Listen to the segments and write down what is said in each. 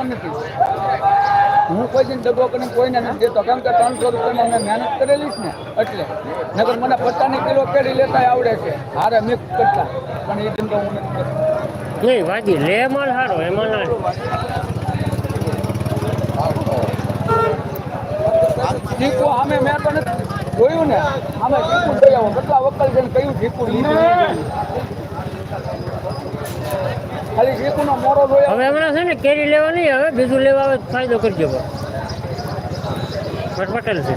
હું કોઈ દિન દગો કરીને કોઈને નથી દેતો. કેમ કે ત્રણસો રૂપિયામાં મેં મહેનત કરેલી છે ને એટલે. નગર મને પચાસની કિલો કેળી લેતા આવડે છે. હારે મિક્સ કરતા. પણ એ દિન તો હું નથી નહીં વાજી લે માલ સારો એમાં ના. ચીકુ આમે મેં તો નથી જોયું ને. આમે ચીકુ લઈ આવો. કેટલા વકલ છે કહ્યું કયું ચીકુ લીધું ખાલી ચીકુનો મોરો જોઈ આવો હવે હમણાં છે ને કેરી લેવા નહીં હવે બીજું લેવા આવે ફાયદો કરજો. પટેલ છે.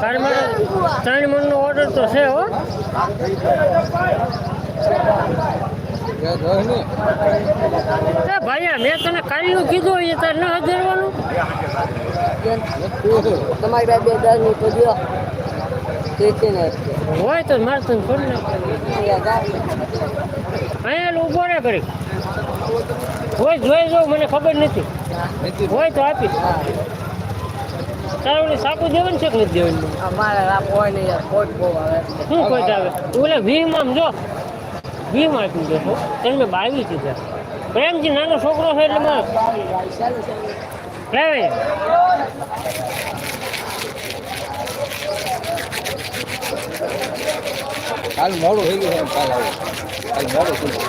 તારી મારે ત્રણ મણનો ઓર્ડર તો છે હો. એ ભાઈ મેં તને કાલનું કીધું એ તારે ન હજારવાનું. તમારી પાસે બે દસની તો હોય તો મારે તને નાખ અહીંયા ઊભો ના કરી હોય જોઈ જાઉં મને ખબર નથી. હોય તો આપીશ. તારે ઓલી સાકુ દેવાની છે કે નથી દેવાની? અમારે રાપ હોય ને યાર ખોટ બહુ આવે. શું કોઈ આવે? ઓલે વીમાં જો. વીમાં આપી દેશો તેને મેં બાવી દીધા. પ્રેમજી નાનો છોકરો છે એટલે મારે લાવે કાલ મોડું થઈ ગયું કાલ આવો. કાલ મોડું થઈ ગયું.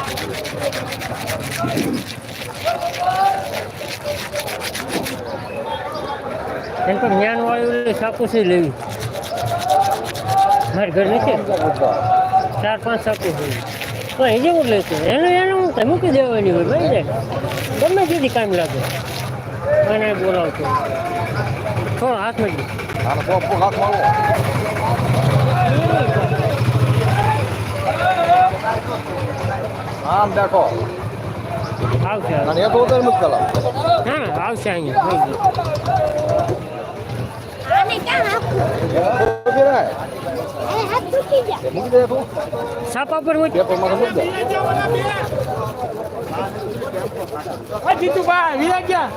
એમ તો જ્ઞાન વાળું છે લેવી. મારે ઘર નથી ચાર પાંચ છે. તો એ જેવું લે છે એનું એનું હું મૂકી દેવાની હોય ભાઈ જાય. ગમે તેથી કામ લાગે. મને બોલાવતો થોડો હાથ મળી હાથ મારો આમ બેઠો આવશે અને એ તો ઉતર મુક પેલા ના ના આવશે અહીંયા થઈ ગયું આને ક્યાં આપવું ઊભી રહે એ હાથ તૂટી ગયા મૂકી દે તું સાપા પર મૂકી પેપરમાં મૂકી દે જીતુભાઈ વિયા ગયા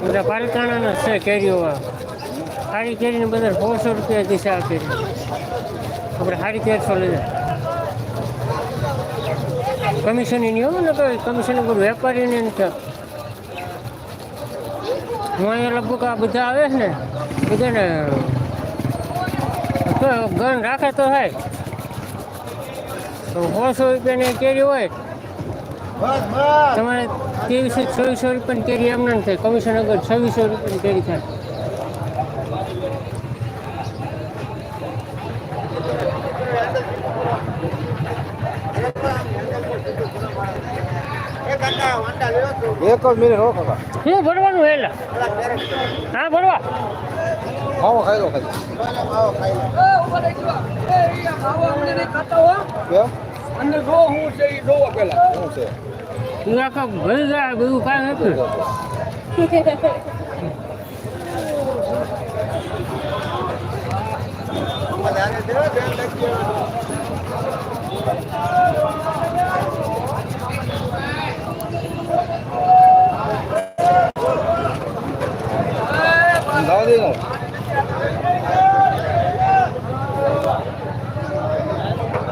બધા પાલકાણાના છે કેરીઓ સારી કેરીને બધા સોળસો રૂપિયા દિશા આપી આપણે સારી તેરસો લઈ જાય કમિશનની નહીં હોય ને કોઈ કમિશન બધું વેપારીને નથી હું અહીંયા લગભગ આ બધા આવે છે ને બધાને તો ગન રાખે તો થાય તો સોળસો રૂપિયાની કેરી હોય તમારે ત્રેવીસો છવ્વીસો રૂપિયાની કેરી એમ ન થાય કમિશન અગર છવ્વીસો રૂપિયાની કેરી થાય. એક જ મિનિટ રોકો હું ભરવાનું હેલા? હા ભરવા. ખાવો ખાઈ લો ખાઈ કેમ? અંદર જો હું છે એ જોવો પેલા. શું છે? હું આખા ભરી જાય બધું કાંઈ નથી. લાવા દે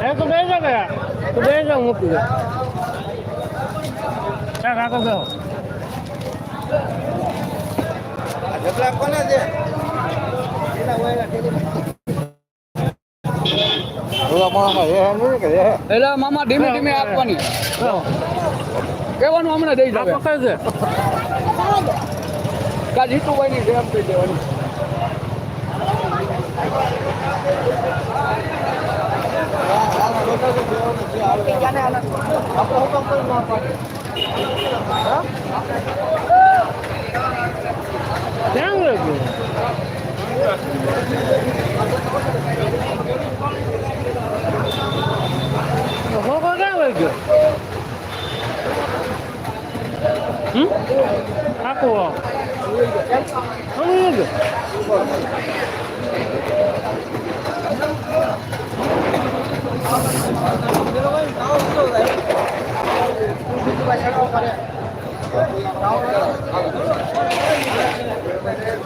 એ તો બે જા ગયા તો બે જા મૂકી દે ચાલ કાકો કોને છે એટલે મામા ધીમે ધીમે આપવાની. બેહો કહેવાનું હમણાં દઈ જાવે કઈ દે કા જીતુભાઈ ની જેમ કહી દેવાની તું? તો કોકો ક્યાં વહી ગયો હમ કાકો હમ ગયો Thank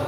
you.